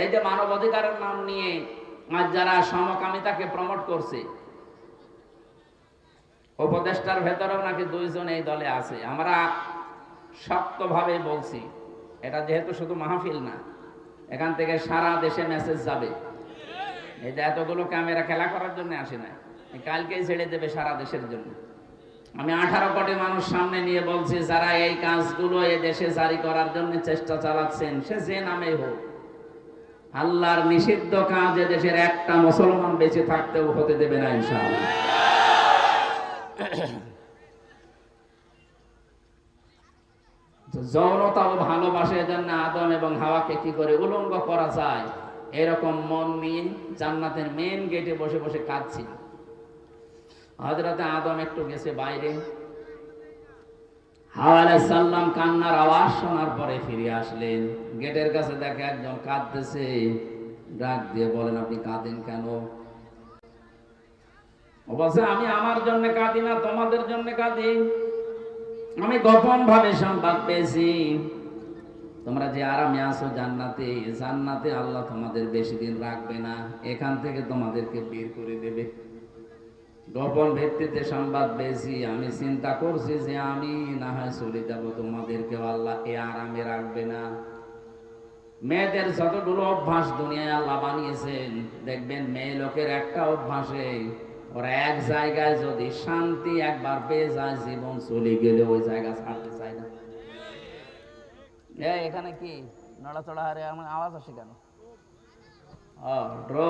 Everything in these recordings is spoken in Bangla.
এই যে মানব অধিকারের নাম নিয়ে আজ যারা সমকামিতাকে প্রমোট করছে, উপদেষ্টার ভেতরেও নাকি দুইজন এই দলে আছে। আমরা শক্তভাবে বলছি, এটা যেহেতু শুধু মাহফিল না, এখান থেকে সারা দেশে মেসেজ যাবে। এই যে এতগুলো ক্যামেরা খেলা করার জন্য আসে না কালকেই ছেড়ে দেবে সারা দেশের জন্য। আমি আঠারো কোটি মানুষ সামনে নিয়ে বলছি, যারা এই কাজগুলো এই দেশে জারি করার জন্য চেষ্টা চালাচ্ছেন, সে যে নামে হোক আল্লাহর নিষিদ্ধ কাজ দেশের একটা মুসলমান বেঁচে থাকতেও হতে দেবে না ইনশাআল্লাহ। যৌনতা ও ভালোবাসার জন্য আদম এবং হাওয়াকে কি করে উলঙ্গ করা যায়? এরকম মন নিয়ে জান্নাতের মেন গেটে বসে বসে কাঁদছিল হজরতে আদম একটু গেছে বাইরে। কান্নার আওয়াজ শোনার পরে ফিরে আসলেন। গেটের কাছে দেখে একজন কাঁদতেছে। ডাক দিয়ে বলেন, আপনি কাঁদেন কেন? আমি আমার জন্য কাঁদি না, তোমাদের জন্য কাঁদি। আমি গোপন ভাবে সংবাদ পেয়েছি। তোমরা যে আরামে আছো জান্নাতে জান্নাতে আল্লাহ তোমাদের বেশি দিন রাখবে না। এখান থেকে তোমাদেরকে বের করে দেবে। গোপন ভিত্তিতে সংবাদ পেয়েছি। আমি চিন্তা করছি যে আমি না হয় চলে যাব। তোমাদেরকে আল্লাহ এ আরামে রাখবে না। মেয়েদের যতগুলো অভ্যাস দুনিয়ায় আল্লাহ বানিয়েছেন, দেখবেন মেয়ে লোকের একটা অভ্যাসে ওরা এক জায়গায় যদি শান্তি একবার পেয়ে যায়, জীবন চলে গেলে ওই জায়গা ছাড়তে চায় না। এখানে কি? নড়াচড়া হারে আমার আওয়াজ আসে কেন? ও, ড্রো।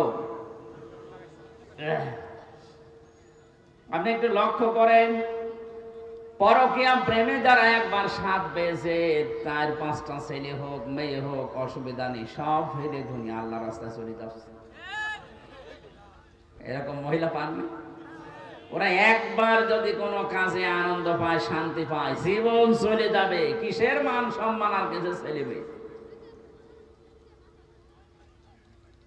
আপনি একটু লক্ষ্য করেন পরকিয়া প্রেমে যারা একবার স্বাদ পেয়েছে, তার পাঁচটা ছেলে হোক, মেয়ে হোক, অসুবিধা নেই, সব ফেলে দুনিয়া আল্লাহ রাস্তায় চলে যাচ্ছে। এরকম মহিলা পান না? ওরা একবার যদি কোনো কাজে আনন্দ পায়, শান্তি পায়, জীবন চলে যাবে, কিসের মান সম্মান আর কিছু ছেলেবে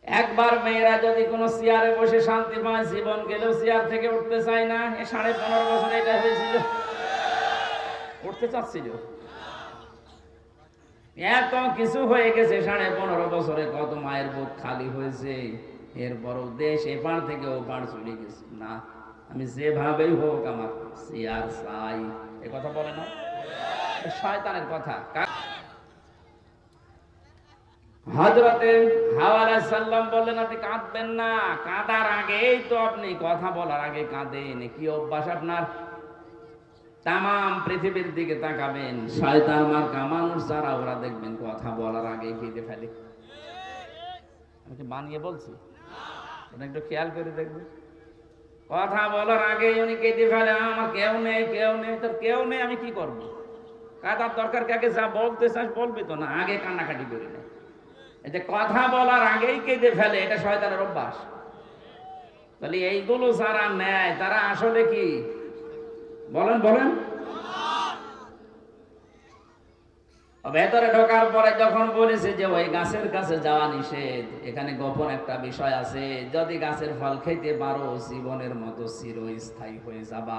একবার মেয়েরা যদি কোনো চেয়ারে বসে শান্তি পায়, জীবন গেলেও চেয়ার থেকে উঠতে চায় না। সাড়ে পনেরো বছর এটা হয়েছিল। উঠতে চাচ্ছিল এত কিছু হয়ে গেছে, সাড়ে পনেরো বছরে কত মায়ের বুক খালি হয়েছে। এরপরও দেশ এপার থেকে ওপার চলে গেছে। না, আমি যেভাবেই হোক আমার চেয়ার চাই। এ কথা বলে না? শয়তানের কথা। হজরতে হাওয়ালা সাল্লাম বললেন, আপনি কাঁদবেন না, কাঁদার আগেই তো আপনি কথা বলার আগে কাঁদেন, কি অভ্যাস আপনার? পৃথিবীর দিকে তাকাবেন, শয়তান মার্কা মানুষ যারা, ওরা দেখবেন কথা বলার আগে কেঁদে ফেলে। আমি বানিয়ে বলছি? একটু খেয়াল করে দেখবেন। কথা বলার আগে উনি কেঁদে ফেলে, আমার কেউ নেই কেউ নেই, তোর কেউ নেই, আমি কি করব? কাদার দরকার কাকে? যা বলতে চাস, বলবি তো না, আগে কান্নাকাটি করি না। এই যে কথা বলার আগেই কেঁদে ফেলে, এটা শয়তানের অভ্যাস। তাহলে এইগুলো যারা নেয়, তারা আসলে কি? বলেন বলেন। ভেতরে ঢোকার পরে যখন বলেছে যে ওই গাছের কাছে যাওয়া নিষেধ, এখানে গোপন একটা বিষয় আছে, যদি গাছের ফল খেতে পারো, জীবনের মতো চিরস্থায়ী হয়ে যাবা।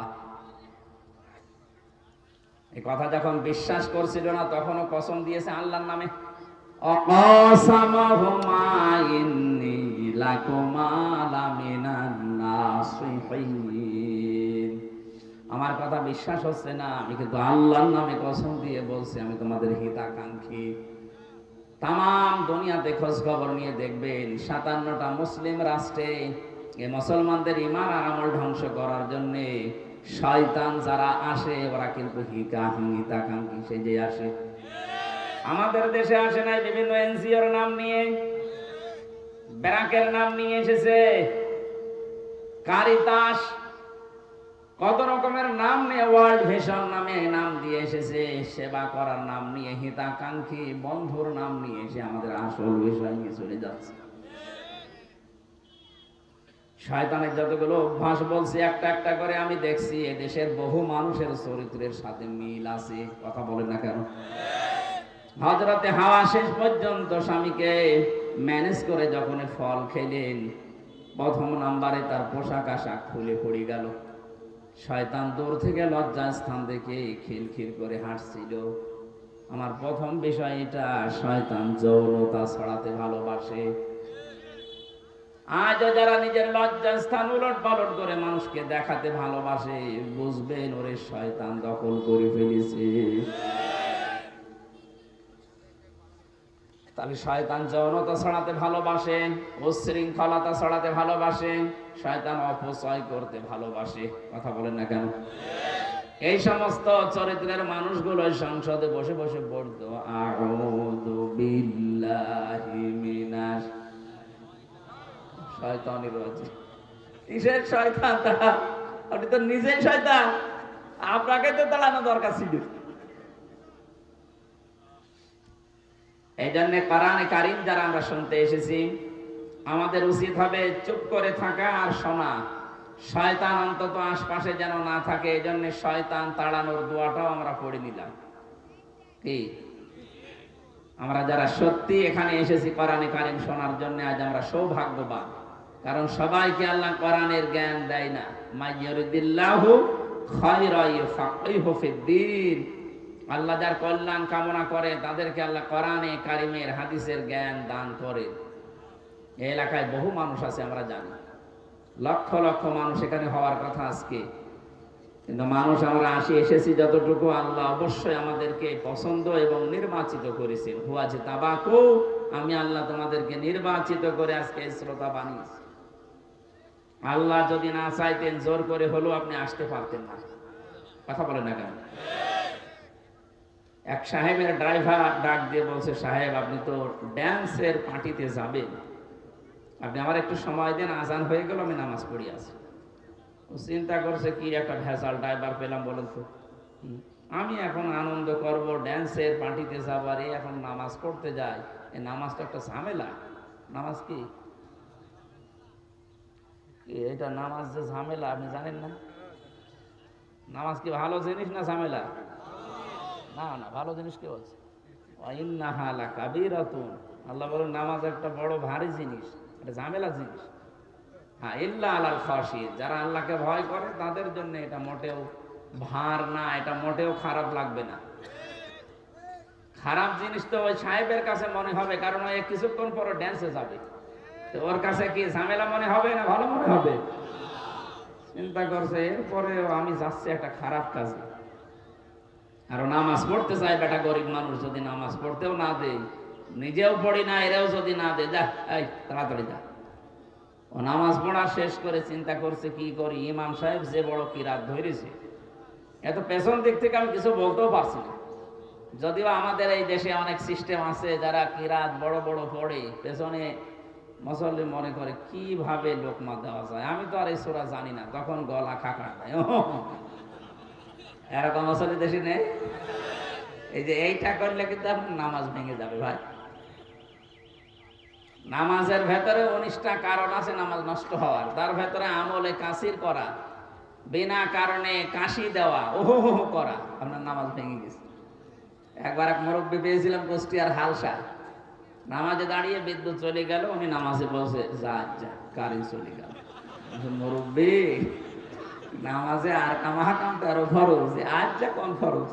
এই কথা যখন বিশ্বাস করছিল না, তখনও কসম দিয়েছে আল্লাহর নামে। আমার কথা বিশ্বাস হচ্ছে না, আমি কিন্তু আল্লাহর নামে কসম দিয়ে বলছি, আমি তোমাদের হিতাকাঙ্ক্ষী। তাম দুনিয়াতে খোঁজ খবর নিয়ে দেখবেন, সাতান্নটা মুসলিম রাষ্ট্রে এ মুসলমানদের ইমান আর আমল ধ্বংস করার জন্য শয়তান যারা আসে, ওরা কিন্তু হিকা হিতাকাঙ্ক্ষী সেজে আসে। আমাদের দেশে আসে নাই বিভিন্ন এনজিওর নাম নিয়ে। ব্যারাকের নাম নিয়ে এসেছে। কারিতাস। কত রকমের নাম নিয়ে ওয়ার্ল্ড ভিশন নামে নাম দিয়ে এসেছে। সেবা করার নাম নিয়ে, হিতাকাঙ্ক্ষী বন্ধুর নাম নিয়ে এসে আমাদের আসল বিষয় নিয়ে চলে যাচ্ছে। শয়তানের যতগুলো অভ্যাস বলছি, একটা একটা করে আমি দেখছি, এ দেশের বহু মানুষের চরিত্রের সাথে মিল আছে। কথা বলে না কেন? হজরতে হাওয়া শেষ পর্যন্ত স্বামীকে ম্যানেজ করে যখন ফল খেলেন, প্রথম নাম্বারে তার পোশাক আশাক খুলে পড়ে গেল। শয়তান দূর থেকে লজ্জা স্থান থেকে খিলখিল করে হাঁটছিল আমার প্রথম বিষয় এটা, শয়তান যৌনতা ছড়াতে ভালোবাসে। আজও যারা নিজের লজ্জাস্থান উলট পালট করে মানুষকে দেখাতে ভালোবাসে, বুঝবেন ওরে শয়তান দখল করে ফেলেছে। তাহলে শয়তান যৌনতা ছড়াতে ভালোবাসে উশৃঙ্খলতা ছড়াতে ভালোবাসে শয়তান অপচয় করতে ভালোবাসে। কথা বলেন না কেন? এই সমস্ত চরিত্রের মানুষগুলো সংসদে বসে বসে পড়তো আউযু বিল্লাহি শয়তানির রাজিম কিসের শয়তান? আপনি তো নিজেই শয়তান। আপনাকে তো তাড়ানো দরকার ছিল। এই জন্য কোরআনে কারিম যারা আমরা শুনতে এসেছি, আমাদের উচিত হবে চুপ করে থাকা আর শোনা। শয়তান অন্তত আশপাশে যেন না থাকে এই জন্য শয়তান তাড়ানোর দোয়াটাও আমরা পড়ে নিলাম। কি? আমরা যারা সত্যি এখানে এসেছি কোরআনে কারিম শোনার জন্য, আজ আমরা সৌভাগ্যবান। কারণ সবাইকে আল্লাহ কোরআনের জ্ঞান দেয় না। মাইয়ুরিদিল্লাহু খায়রা ইউফাকিহু ফিদ্দিন আল্লাহ যার কল্যাণ কামনা করে, তাদেরকে আল্লাহ কোরআনে কারিমের হাদিসের জ্ঞান দান করে। এলাকায় বহু মানুষ আছে, আমরা জানি। লক্ষ লক্ষ মানুষ এখানে হওয়ার কথা আজকে। কিন্তু মানুষ আমরা আসি, এসেছি যতটুকু আল্লাহ অবশ্যই আমাদেরকে পছন্দ এবং নির্বাচিত করেছেন। হুয়াছে তাবাকু, আমি আল্লাহ তোমাদেরকে নির্বাচিত করে আজকে শ্রোতা বানিয়েছি। আল্লাহ যদি না চাইতেন, জোর করে হলেও আপনি আসতে পারতেন না। কথা বলেন না কেন? এক সাহেবের ড্রাইভার ডাক দিয়ে বলছে, সাহেব, আপনি তো ড্যান্সের পার্টিতে যাবেন। আপনি আমার একটু সময় দেন, আজান হয়ে গেল, আমি নামাজ পড়ি আছি। ও চিন্তা করছে, কি একটা ভেসাল ড্রাইভার পেলাম বলেন তো? আমি এখন আনন্দ করব ড্যান্সের পার্টিতে যাবার এই এখন নামাজ পড়তে যাই এই নামাজটা একটা ঝামেলা। নামাজ কি, এটা নামাজ যে ঝামেলা, আপনি জানেন না? নামাজ কি ভালো জিনিস না ঝামেলা? না না, ভালো জিনিস কে বলছে? আল্লাহ বলেন, নামাজ একটা বড় ভারী জিনিস এটা ঝামেলা জিনিস। হ্যাঁ ইল্লা আলাল খাসি যারা আল্লাহকে ভয় করে, তাদের জন্য এটা মোটেও ভার না, এটা মোটেও খারাপ লাগবে না। খারাপ জিনিস তো ওই সাহেবের কাছে মনে হবে, কারণ ওই কিছুক্ষণ পরে ড্যান্সে যাবে। তো ওর কাছে কি ঝামেলা মনে হবে না ভালো মনে হবে? চিন্তা করছে, এরপরেও আমি যাচ্ছি একটা খারাপ কাজে। আর নামাজ পড়তে চাই বেটা গরিব মানুষ যদি নামাজ পড়তেও না দেয়, নিজেও পড়ি না, এরাও যদি না দেয়, যা, এই, তাড়াতাড়ি যা। ও নামাজ পড়া শেষ করে চিন্তা করছে, কি করি? ইমাম সাহেব যে বড় কিরাত ধরেছে। এত পেছন দিক থেকে আমি কিছু বলতেও পারছি না। যদিও আমাদের এই দেশে অনেক সিস্টেম আছে, যারা কিরাত বড় বড় পড়ে, পেছনে মুসল্লি মনে করে, কীভাবে লোকমা দেওয়া যায়? আমি তো আর এই সোরা জানি না, তখন গলা খাকা দেয় এরকম মুসল্লি দেশে নেই। এই যে এইটা করলে কিন্তু আপনার নামাজ ভেঙে যাবে ভাই। নামাজের ভেতরে উনিশটা কারণ আছে, নামাজ নষ্ট হওয়ার। তার ভেতরে আমলে কাশির করা, বিনা কারণে কাশি দেওয়া ওহো হো করা, আপনার নামাজ ভেঙে গেছে। একবার এক মুরব্বী পেয়েছিলাম কুষ্টিয়ার হালসা। নামাজে দাঁড়িয়ে বিদ্যুৎ চলে গেল, উনি নামাজে বসে যা যা কারেন্ট চলে গেল। মুরব্বী নামাজে আর কামাহা কামটা আরও ফরজ আজ যা কোন ফরজ।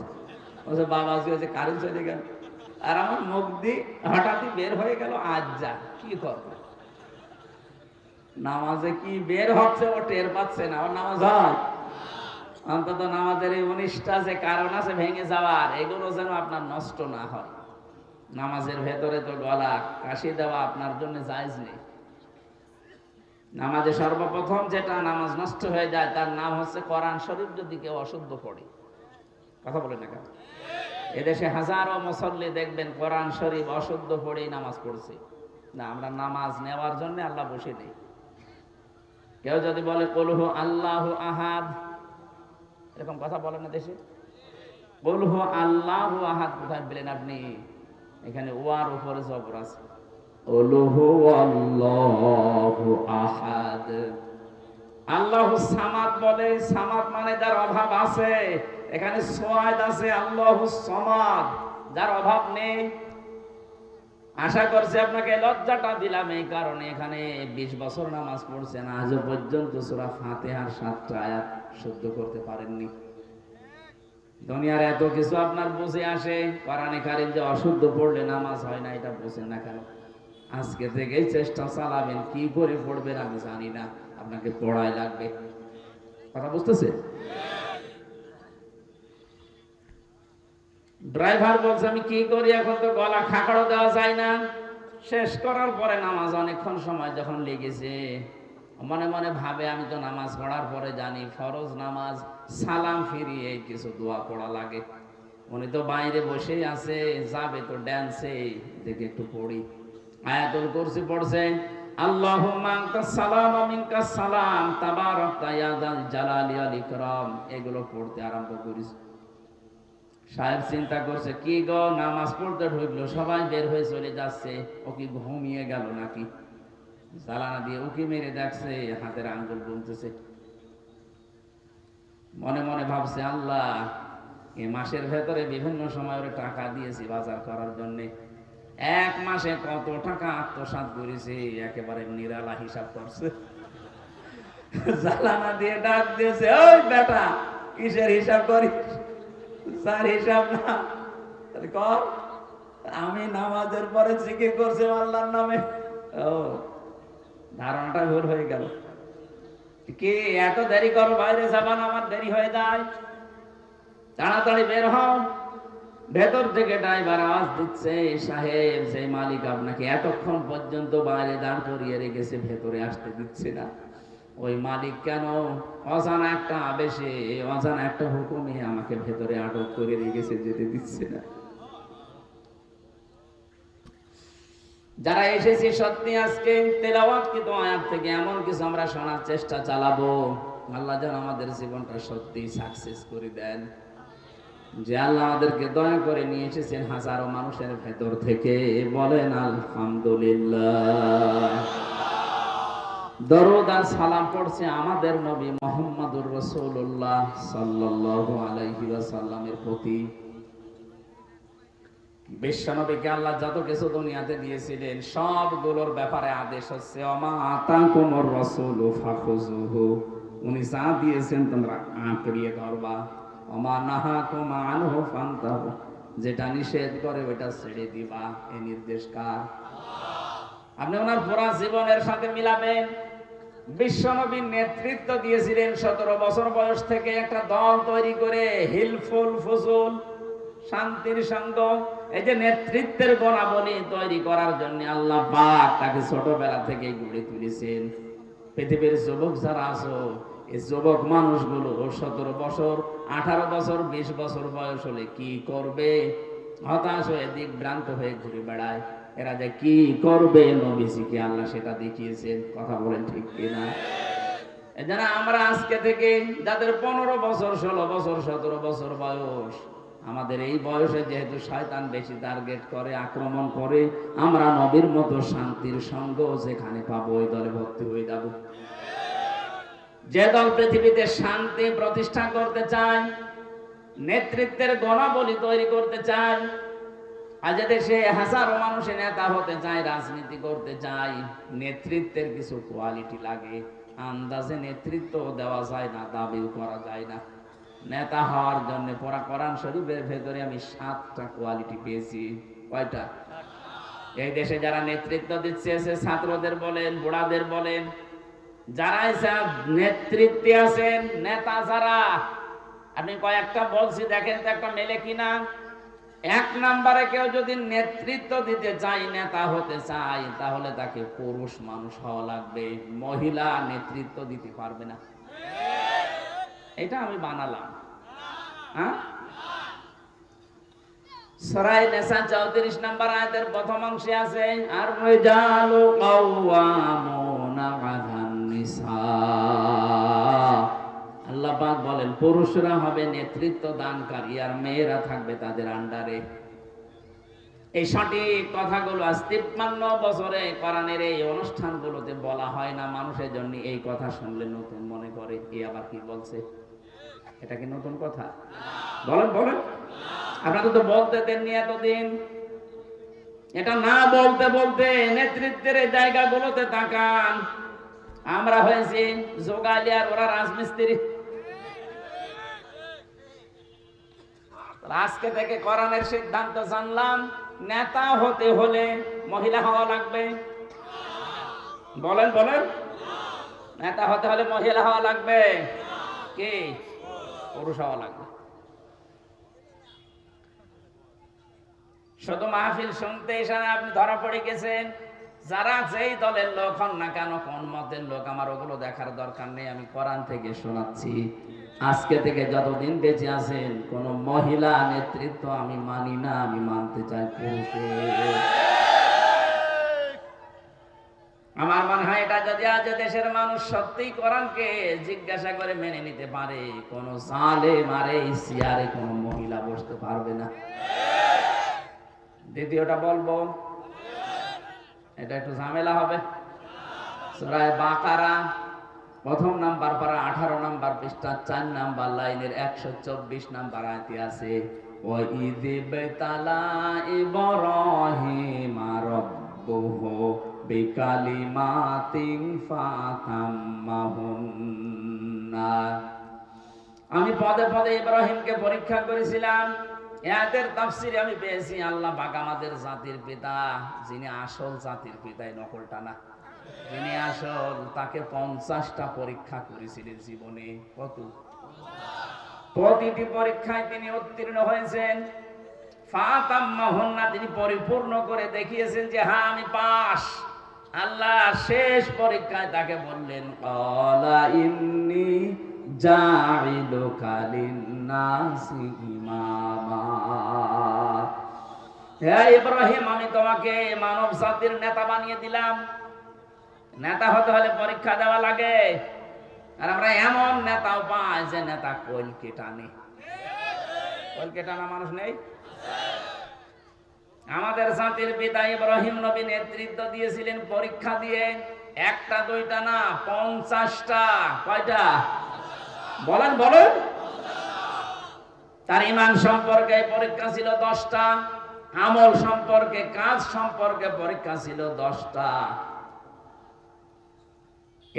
বলছে বাবা যে কারেন্ট চলে গেল। আর আমার মুখ দিয়ে হঠাৎই বের হয়ে গেল আজ যা, কি করব? নামাজে কি বের হচ্ছে ও টের পাচ্ছে না, ওর নামাজ হয়? অন্তত নামাজের এই উনিশটা যে কারণ আছে ভেঙে যাওয়ার, এগুলো যেন আপনার নষ্ট না হয়। নামাজের ভেতরে তো গলা কাশি দেওয়া আপনার জন্য জায়জ নেই। নামাজে সর্বপ্রথম যেটা নামাজ নষ্ট হয়ে যায়, তার নাম হচ্ছে কোরআন শরীফ, যদি কেউ অশুদ্ধ পড়ে। কথা বলে না কেন? এদেশে হাজারো মুসল্লি দেখবেন কোরআন শরীফ অশুদ্ধ পড়েই নামাজ পড়ছে। না, আমরা নামাজ নেওয়ার জন্য আল্লাহ বসে নেই। কেউ যদি বলে, কলহু আল্লাহ আহাদ এরকম কথা বলে না দেশে? কলহু আল্লাহ আহাদ কোথায় পেলেন আপনি? এখানে ওয়ার উপরে জবর আছে। আল্লাহু সামাদ বলে, সামাদ মানে যার অভাব আছে, এখানে সোয়াদ আছে আল্লাহ সমাদ, যার অভাব নেই। আশা করছি আপনাকে লজ্জাটা দিলাম এই কারণে এখানে বিশ বছর নামাজ পড়ছেন, আজও পর্যন্ত সুরা ফাতেহার সাতটা আয়াত শুদ্ধ করতে পারেননি। দুনিয়ার এত কিছু আপনার বুঝে আসে, কোরআনে যে অশুদ্ধ পড়লে নামাজ হয় না, এটা বুঝেন না কেন? আজকে থেকেই চেষ্টা চালাবেন, কি করে পড়বেন আমি জানি না। আপনাকে পড়াই লাগবে। কথা বুঝতেছে? ড্রাইভার বলছে, আমি কি করি? এখন তো গলা খাকড়ো দেওয়া যায় না। শেষ করার পরে নামাজ অনেকক্ষণ সময় যখন লেগেছে, মনে মনে ভাবে, আমি তো নামাজ পড়ার পরে জানি, ফরজ নামাজ, সালাম ফিরিয়ে কিছু দোয়া পড়া লাগে। উনি তো বাইরে বসেই আছে, যাবে তো ড্যান্সে দেখে একটু পড়ি। আয়াতুল কুরসি পড়ছে আল্লাহুম্মা আনতাস সালাম ওয়া মিনকাস সালাম, তাবারাকতা ইয়া যাল জালালি ওয়াল ইকরাম। এগুলো পড়তে আরম্ভ করিস। সাহেব চিন্তা করছে, কি গো, নামাজ পড়তে ঢুকলো, সবাই বের হয়ে চলে যাচ্ছে, ও কি ঘুমিয়ে গেল নাকি? জ্বালানা দিয়ে উকি মেরে দেখছে, হাতের আঙ্গুল গুনতেছে। মনে মনে ভাবছে, আল্লাহ, এ মাসের ভেতরে বিভিন্ন সময় টাকা দিয়েছি বাজার করার জন্য। এক মাসে কত টাকা আত্মসাৎ করেছে, একেবারে নিরালা হিসাব করছে। জ্বালানা দিয়ে ডাক দিয়েছে, ওই বেটা, কিসের হিসাব করিস? স্যার হিসাব না কর। আমি নামাজের পরে জিকির করছি আল্লাহর নামে। ও, ধারণাটা ভুল হয়ে গেল। কে এত দেরি করো, বাইরে যাবান আমার দেরি হয়ে যায়। তাড়াতাড়ি বের হও। ভেতর থেকে ড্রাইভার আওয়াজ দিচ্ছে, সাহেব, সেই মালিক আপনাকে এতক্ষণ পর্যন্ত বাইরে দাঁড় করিয়ে রেখেছে, ভেতরে আসতে দিচ্ছে না। ওই মালিক কেন? অজানা একটা আবেশে, অজানা একটা হুকুমে আমাকে ভেতরে আটক করে রেখেছে, যেতে দিচ্ছে না। যারা এসেছি সত্যি আজকে, তেলাওয়াত কিন্তু আয়াত থেকে এমন কিছু আমরা শোনার চেষ্টা চালাবো। আল্লাহ যেন আমাদের জীবনটা সত্যি সাকসেস করে দেন। যে আল্লাহ আমাদেরকে দয়া করে নিয়ে এসেছেন হাজারো মানুষের ভেতর থেকে বলেন, আলহামদুলিল্লাহ। সালাম পড়ছে আমাদের নবী মোহাম্মদুর রসুল্লাহ সাল্লাল্লাহু আলাইহি ওয়াসাল্লামের প্রতি। বিশ্বনবীকে আল্লাহ যত কিছু দুনিয়াতে দিয়েছিলেন, সবগুলোর ব্যাপারে আদেশ হচ্ছে অমা আতাকুমুর রাসূলু উনি যা দিয়েছেন তোমরা আঁকড়িয়ে ধরবা। অমা নাহাকুম আনহু ফান্তাহু। যেটা নিষেধ করে ওটা ছেড়ে দিবা। এই নির্দেশ কার? আপনি ওনার পুরা জীবনের সাথে মিলাবেন। বিশ্বনবীর নেতৃত্ব দিয়েছিলেন সতেরো বছর বয়স থেকে একটা দল তৈরি করে হিলফুল ফজুল শান্তির সঙ্গ। এই যে নেতৃত্বের গুণাবলী তৈরি করার জন্য আল্লাহ পাক তাকে ছোটবেলা থেকে গড়ে তুলেছেন। পৃথিবীর যুবক যারা আছো এই যুবক মানুষগুলো সতেরো বছর, আঠারো বছর, বিশ বছর বয়স হলে কি করবে? হতাশ হয়ে দিক ভ্রান্ত হয়ে ঘুরে বেড়ায়। এরা যে কি করবে নবীজিকে আল্লাহ সেটা দেখিয়েছেন, কথা বলেন ঠিক কিনা? এজন্য আমরা আজকে থেকে যাদের পনেরো বছর, ষোলো বছর, সতেরো বছর বয়স, আমাদের এই বয়সে যেহেতু শয়তান বেশি টার্গেট করে, আক্রমণ করে, আমরা নবীর মতো শান্তির সঙ্গ যেখানে পাবো, ওই দলে ভর্তি হয়ে যাব। যে দল পৃথিবীতে শান্তি প্রতিষ্ঠা করতে চায়, নেতৃত্বের গণাবলী তৈরি করতে চায় আজ দেশে হাজারো মানুষের নেতা হতে চায়, রাজনীতি করতে চায়, নেতৃত্বের কিছু কোয়ালিটি লাগে। আন্দাজে নেতৃত্ব দেওয়া যায় না, দাবিও করা যায় না। নেতা হওয়ার জন্য পড়া কোরআন শরীফের ভেতরে আমি সাতটা কোয়ালিটি পেয়েছি। কয়টা? এই দেশে যারা নেতৃত্ব দিচ্ছে ছাত্রদের বলেন, বুড়াদের বলেন যারা নেতৃত্বে আছেন, নেতা যারা আপনি কয়েকটা বলছি, দেখেন তো একটা মেলে কিনা এক নম্বরে কেউ যদি নেতৃত্ব দিতে চাই নেতা হতে চাই তাহলে তাকে পুরুষ মানুষ হওয়া লাগবে। মহিলা নেতৃত্ব দিতে পারবে না। এটা আমি বানালাম। হ্যাঁ? সরাই নেশা চৌত্রিশ নম্বর আয়াতের প্রথম অংশে আছে, আর কাওয়ামুনা আলান বলেন, পুরুষরা হবে নেতৃত্ব দানকারী আর মেয়েরা থাকবে তাদের আন্ডারে। এই সঠিক কথাগুলো আজ তিপ্পান্ন বছরে এই অনুষ্ঠানগুলোতে বলা হয় না। মানুষের জন্য এই কথা শুনলে নতুন মনে করে। এ আবার কি বলছে? এটা কি নতুন কথা? বলেন বলেন। আপনাকে তো বলতে দেননি এতদিন। এটা না বলতে বলতে নেতৃত্বের জায়গাগুলোতে তাকান। আমরা হয়েছি জোগালি আর ওরা রাজমিস্ত্রি। আজকে থেকে কোরআনের সিদ্ধান্ত জানলাম, নেতা হতে হলে মহিলা হওয়া লাগবে। বলেন বলেন। নেতা হতে হলে মহিলা হওয়া লাগবে। কি? পুরুষ হওয়া লাগবে। শুধু মাহফিল শুনতে এসে আপনি ধরা পড়ে গেছেন। যারা যেই দলের লোক হন না কেন, কোন মতের লোক আমার ওগুলো দেখার দরকার নেই, আমি কোরআন থেকে শোনাচ্ছি। আজকে থেকে যতদিন বেঁচে আছেন, কোন মহিলা নেতৃত্ব আমি মানি না, আমি মানতে চাই আমার মনে হয় এটা যদি আজ দেশের মানুষ সত্যিই কোরআনকে জিজ্ঞাসা করে মেনে নিতে পারে, কোন সালে মারে চেয়ারে কোন মহিলা বসতে পারবে না। দ্বিতীয়টা বলব এটা একটু ঝামেলা হবে। সুরায় বাকারা, প্রথম নাম্বার পারা আঠারো নাম্বার পৃষ্ঠা, চার নাম্বার লাইনের একশো চব্বিশ নাম্বার আয়তি আছে আমি পদে পদে ইব্রাহিমকে পরীক্ষা করেছিলাম। এদের তাফসিরে আমি পেয়েছি, আল্লাহ পাক আমাদের জাতির পিতা, যিনি আসল জাতির পিতা, এই নকলটা না। যিনি আসল, তাকে পঞ্চাশটা পরীক্ষা করেছিলেন জীবনে। কত? প্রতিটি পরীক্ষায় তিনি উত্তীর্ণ হয়েছেন। ফাতাম্মাহুন্না, তিনি পরিপূর্ণ করে দেখিয়েছেন যে হ্যাঁ আমি পাস আল্লাহ শেষ পরীক্ষায় তাকে বললেন কলা ইন্নি জাইলুকা লিন্নাসি ইমামা হে ইব্রাহিম, আমি তোমাকে মানব জাতির নেতা বানিয়ে দিলাম। নেতা হতে হলে পরীক্ষা দেওয়া লাগে। আর আমরা এমন নেতাও পাই যে নেতা কলকে টানে। কলকে টানা মানুষ নেই? আমাদের জাতির পিতা ইব্রাহিম নবী নেতৃত্ব দিয়েছিলেন পরীক্ষা দিয়ে। একটা, দুইটা না, পঞ্চাশটা। কয়টা? বলেন বলেন। তার ইমান সম্পর্কে পরীক্ষা ছিল দশটা, আমল সম্পর্কে, কাজ সম্পর্কে পরীক্ষা ছিল দশটা।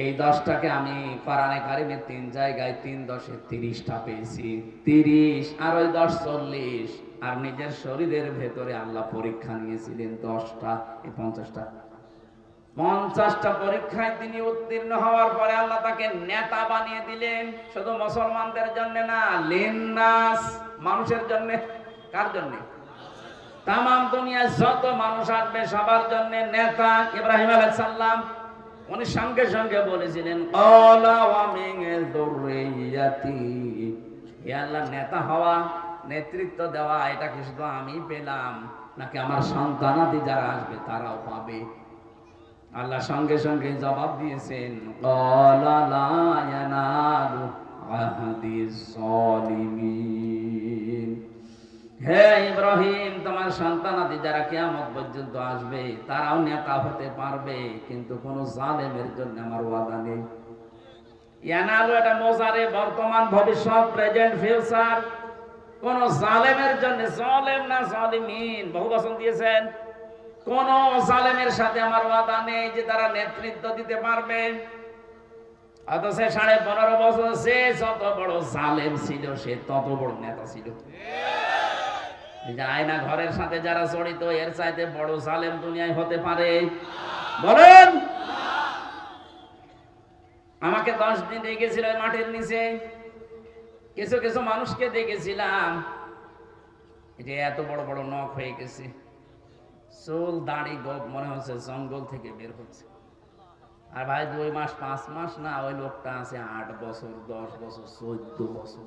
এই দশটাকে আমি কোরআনে কারিমে তিন জায়গায়, তিন দশে তিরিশটা পেয়েছি। তিরিশ, আর ওই দশ চল্লিশ। আর নিজের শরীরের ভেতরে আল্লাহ পরীক্ষা নিয়েছিলেন দশটা, এই পঞ্চাশটা। পঞ্চাশটা পরীক্ষায় তিনি উত্তীর্ণ হওয়ার পরে আল্লাহ তাকে নেতা বানিয়ে দিলেন। শুধু মুসলমানদের জন্য না, লিন্নাস মানুষের জন্য। কার জন্য? তাম দুনিয়ায় যত মানুষ আসবে, সবার জন্য নেতা ইব্রাহিম আলাইহিস সালাম। উনি সঙ্গে সঙ্গে বলেছিলেন আল্লাহ, নেতা হওয়া, নেতৃত্ব দেওয়া, এটা কি শুধু আমি পেলাম? নাকি আমার সন্তানাদি যারা আসবে, তারাও পাবে? আল্লাহ সঙ্গে সঙ্গে জবাব দিয়েছেন হে ইব্রাহিম, তোমার সন্তানাদি যারা কিয়ামত পর্যন্ত আসবে, তারাও নেতা হতে পারবে, কিন্তু কোন জালেমের জন্য আমার ওয়াদা নেই। ইয়ানালু এটা মোজারে বর্তমান ভবিষ্যৎ, প্রেজেন্ট, ফিউচার। কোন জালেমের জন্য জালেম না জালিমিন। বহু বচন দিয়েছেন কোন জালেমের সাথে আমার ওয়াদা নেই যে তারা নেতৃত্ব দিতে পারবে। অথচ সাড়ে পনেরো বছর সে যত বড় জালেম ছিল, সে তত বড় নেতা ছিল। আয়না ঘরের সাথে যারা জড়িত, এর চাইতে বড় জালেম দুনিয়ায় হতে পারে। বলেন! আমাকে দশ দিন দেখেছিল মাঠের নিচে। কিছু কিছু মানুষকে দেখেছিলাম। যে এত বড় বড় নখ হয়ে গেছে। চুল, দাড়ি গোপ মনে হচ্ছে জঙ্গল থেকে বের হচ্ছে। আর ভাই, দুই মাস, পাঁচ মাস না, ওই লোকটা আছে আট বছর, দশ বছর, চোদ্দ বছর।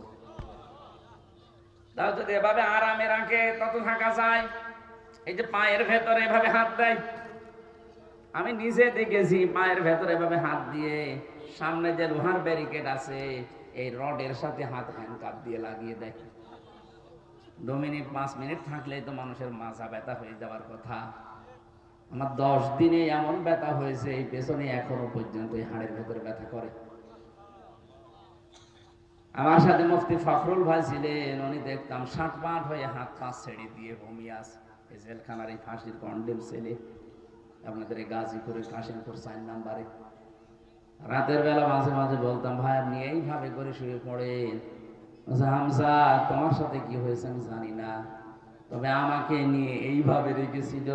তাও যদি এভাবে আরামে রাখে, তত থাকা যায়। এই যে পায়ের ভেতরে এভাবে হাত দেয়। আমি নিজে দেখেছি পায়ের ভেতরে এভাবে হাত দিয়ে, সামনে যে লোহার ব্যারিকেড আছে, এই রডের সাথে হাত হ্যান্ডকাপ দিয়ে লাগিয়ে দেয়। দু মিনিট পাঁচ মিনিট থাকলেই তো মানুষের মাথা ব্যথা হয়ে যাওয়ার কথা। আমার দশ দিনে এমন ব্যথা হয়েছে, এই পেছনে এখনও পর্যন্ত এই হাড়ের ভেতরে ব্যথা করে। আমার সাথে মুফতি ফখরুল ভাই ছিলেন, উনি দেখতাম ষাট পাট হয়ে হাত পা ছেড়ে দিয়ে ঘুমিয়ে আছে। এই জেলখানার এই ফাঁসির কন্ডেম ছেলে আপনাদের এই গাজীপুরের কাশিমপুর চার নাম্বারে রাতের বেলা মাঝে মাঝে বলতাম, ভাই, আপনি এইভাবে করে শুয়ে পড়েন। হামজা, তোমার সাথে কি হয়েছে আমি জানি না। তবে আমাকে নিয়ে এইভাবে রেখেছিল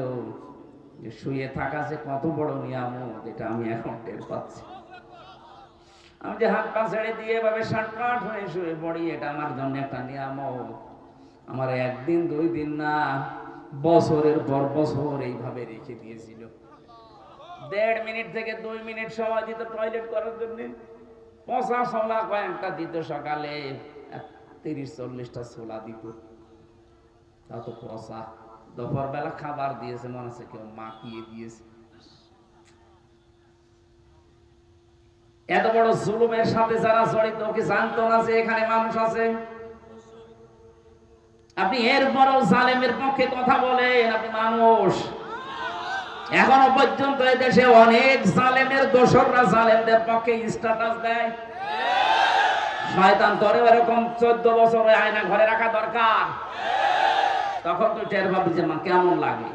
যে শুয়ে থাকা যে কত বড় নিয়ামত, এটা আমি এখন টের পাচ্ছি। আমি যে হাত পা ছেড়ে দিয়ে এভাবে শাটকাট হয়ে শুয়ে পড়ি, এটা আমার জন্য একটা নিয়ামত। আমার একদিন, দুই দিন না, বছরের পর বছর এইভাবে রেখে দিয়েছিল। দেড় মিনিট থেকে দুই মিনিট সময় দিত টয়লেট করার জন্য। পচা ছোলা কয়েকটা দিত সকালে। তিরিশ, চল্লিশটা ছোলা দিত। তা তো পচা দুপুর বেলা খাবার দিয়েছে, মনে কেউ দিয়েছে। এত বড় জুলুমের সাথে যারা জড়িত কি না যে এখানে মানুষ আছে। আপনি এরপরও জালেমের পক্ষে কথা বলেন, আপনি মানুষ। এখনও পর্যন্ত দেশে অনেক জালেমের দোসররা জালেমদের পক্ষে স্ট্যাটাস দেয়। শয়তান তোরে এরকম চোদ্দ বছর আয়না ঘরে রাখা দরকার। তখন তুই টের পাবি যে মা কেমন লাগে।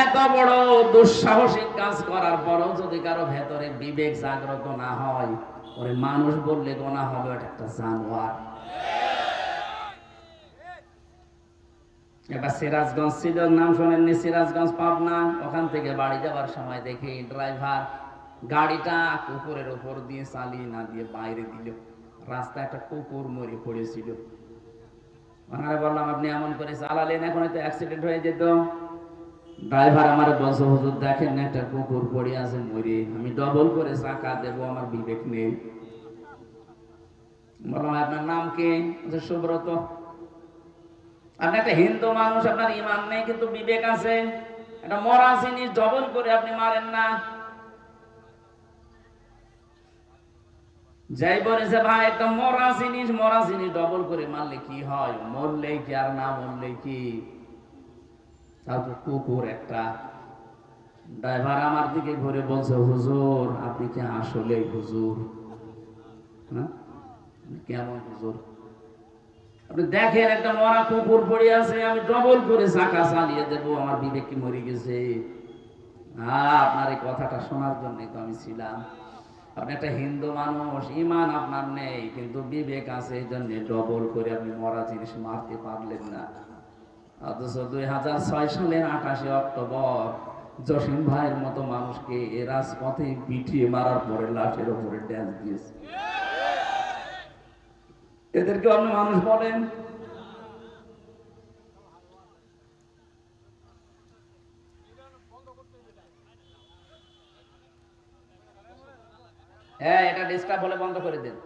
এত বড় দুঃসাহসিক কাজ করার পরও যদি কারও ভেতরে বিবেক জাগ্রত না হয়, ওরে মানুষ বললে গোনা হবে, ওটা একটা জানোয়ার। এবার সিরাজগঞ্জ ছিল নাম শোনেননি, সিরাজগঞ্জ পাবনা, ওখান থেকে বাড়ি যাওয়ার সময় দেখি ড্রাইভার গাড়িটা কুকুরের উপর দিয়ে চালিয়ে না দিয়ে বাইরে দিল। রাস্তায় একটা কুকুর মরে পড়েছিল। ওনারা বললাম আপনি এমন করে চালালেন, এখন তো অ্যাক্সিডেন্ট হয়ে যেত। ড্রাইভার আমার বলছে, হুজুর, দেখেন না, একটা কুকুর পড়ে আছে, মরে। আমি ডবল করে চাকা দেবো, আমার বিবেক নেই। বললাম আপনার নাম কে? সুব্রত। আপনি একটা হিন্দু মানুষ, আপনার ইমান নেই, কিন্তু বিবেক আছে। একটা মরা জিনিস ডবল করে আপনি মারেন না। যাই বলেছে ভাই, একটা মরা জিনিস মরা জিনিস ডবল করে মারলে কি হয়? মরলে কি আর না মরলে কি? তারপর কুকুর একটা। ড্রাইভার আমার দিকে ঘুরে বলছে, হুজুর, আপনি কি আসলে হুজুর? হ্যাঁ? কেমন হুজুর? আপনি দেখেন, একটা মরা কুকুর পড়ে আছে, আমি ডবল করে চাকা চালিয়ে দেবো, আমার বিবেক কি মরে গেছে? হ্যাঁ আপনার এই কথাটা শোনার জন্যই তো আমি ছিলাম। আপনি একটা হিন্দু মানুষ ইমান আপনার নেই, কিন্তু বিবেক আছে, এই জন্য ডবল করে আপনি মরা জিনিস মারতে পারলেন না। অথচ দুই হাজার ছয় সালের আঠাশে অক্টোবর জসিম ভাইয়ের মতো মানুষকে এ রাজপথে পিটিয়ে মারার পরে লাশের উপরে ড্যান্স দিয়েছে। এদেরকে আপনি মানুষ বলেন হ্যাঁ এটা ডিস্টার্ব বলে বন্ধ করে দিন।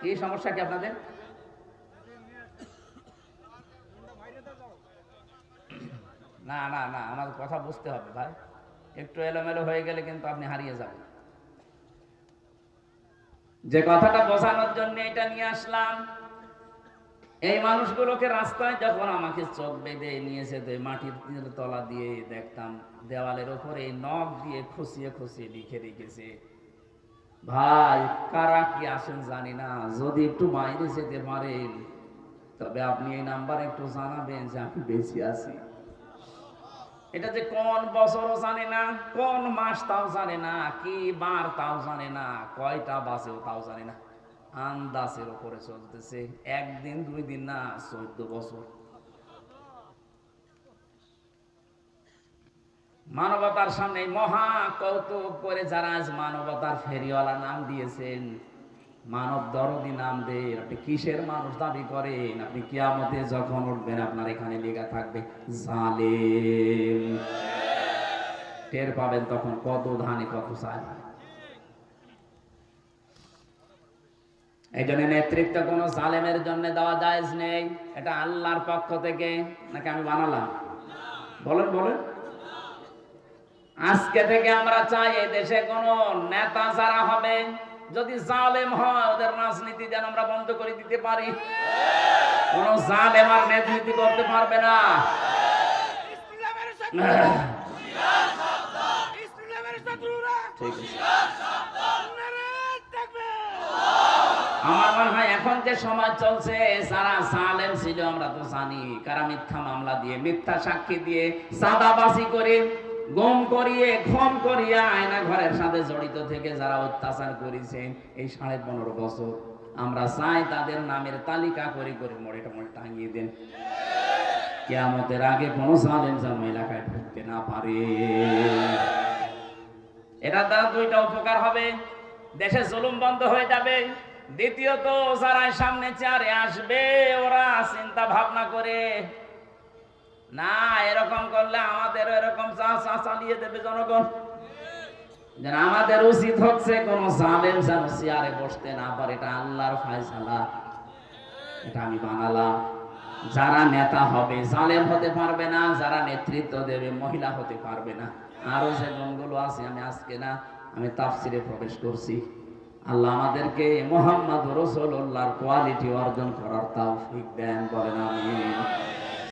কি সমস্যা কি আপনাদের? না না না আমার কথা বুঝতে হবে ভাই। একটু এলোমেলো হয়ে গেলে কিন্তু আপনি হারিয়ে যাবেন। যে কথাটা বোঝানোর জন্য এটা নিয়ে আসলাম, এই মানুষগুলোকে রাস্তায় যখন আমাকে চোখ বেঁধে নিয়ে তো এই মাটির তলা দিয়ে দেখতাম, দেওয়ালের ওপরে নখ দিয়ে খুশিয়ে খুশিয়ে লিখে রেখেছে ভাই, কারা কি আসেন জানি না। যদি একটু বাইরে যেতে পারেন, তবে আপনি এই নাম্বার একটু জানাবেন যে আমি বেশি আছি। এটা যে কোন বছরও জানে না, কোন মাস তাও জানে না, কি বার তাও জানে না, কয়টা বাসেও তাও জানে না। আন্দাজের উপরে চলতেছে। একদিন, দুই দিন না, চোদ্দ বছর। মানবতার সামনে মহা কৌতুক করে যারা আজ মানবতার ফেরিওয়ালা নাম দিয়েছেন, মানব দরদি নাম দেন আপনি কিসের মানুষ দাবি করেন? আপনি কিয়ামতে যখন উঠবেন, আপনার এখানে লেখা থাকবে জালেম। টের পাবেন তখন কত ধানে, কত চায় এই নেতৃত্ব কোন জালেমের জন্য দেওয়া জায়েজ নেই। এটা আল্লাহর পক্ষ থেকে, নাকি আমি বানালাম? বলেন বলেন। আজকে থেকে আমরা চাই এই দেশে কোন নেতা যারা হবে, যদি জালেম হয়, ওদের রাজনীতি যেন আমরা বন্ধ করে দিতে পারি। কোন জালেম আর নেতৃত্ব করতে পারবে না। আমার মনে হয় এখন যে সমাজ চলছে, যারা জালেম ছিল, আমরা তো জানি, কারা মিথ্যা মামলা দিয়ে, মিথ্যা সাক্ষী দিয়ে সাদাবাজি করে গম করিয়ে ক্ষম করিয়া আয়না ঘরের সাথে জড়িত থেকে যারা অত্যাচার করেছেন এই সাড়ে পনেরো বছর আমরা চাই তাদের নামের তালিকা করে করে মোড়ে মোড়ে টাঙিয়ে দেন। কেয়ামতের আগে কোনো সালেম যেন এলাকায় ঢুকতে না পারে। এটা দ্বারা দুইটা উপকার হবে। দেশে জুলুম বন্ধ হয়ে যাবে। দ্বিতীয়ত, যারা সামনে চেয়ারে আসবে, ওরা চিন্তা ভাবনা করে না, এরকম করলে আমাদের এরকম চা চা চালিয়ে দেবে জনগণ। আমাদের উচিত হচ্ছে কোন বসতে না পারে, এটা আল্লাহর এটা আমি বানালাম। যারা নেতা হবে হতে পারবে না, যারা নেতৃত্ব দেবে, মহিলা হতে পারবে না। আরও যে আছে, আমি আজকে না, আমি তাফসিরে প্রবেশ করছি। আল্লাহ আমাদেরকে মোহাম্মদ রসুল্লাহর কোয়ালিটি অর্জন করার তাও দেন, বলেন আমি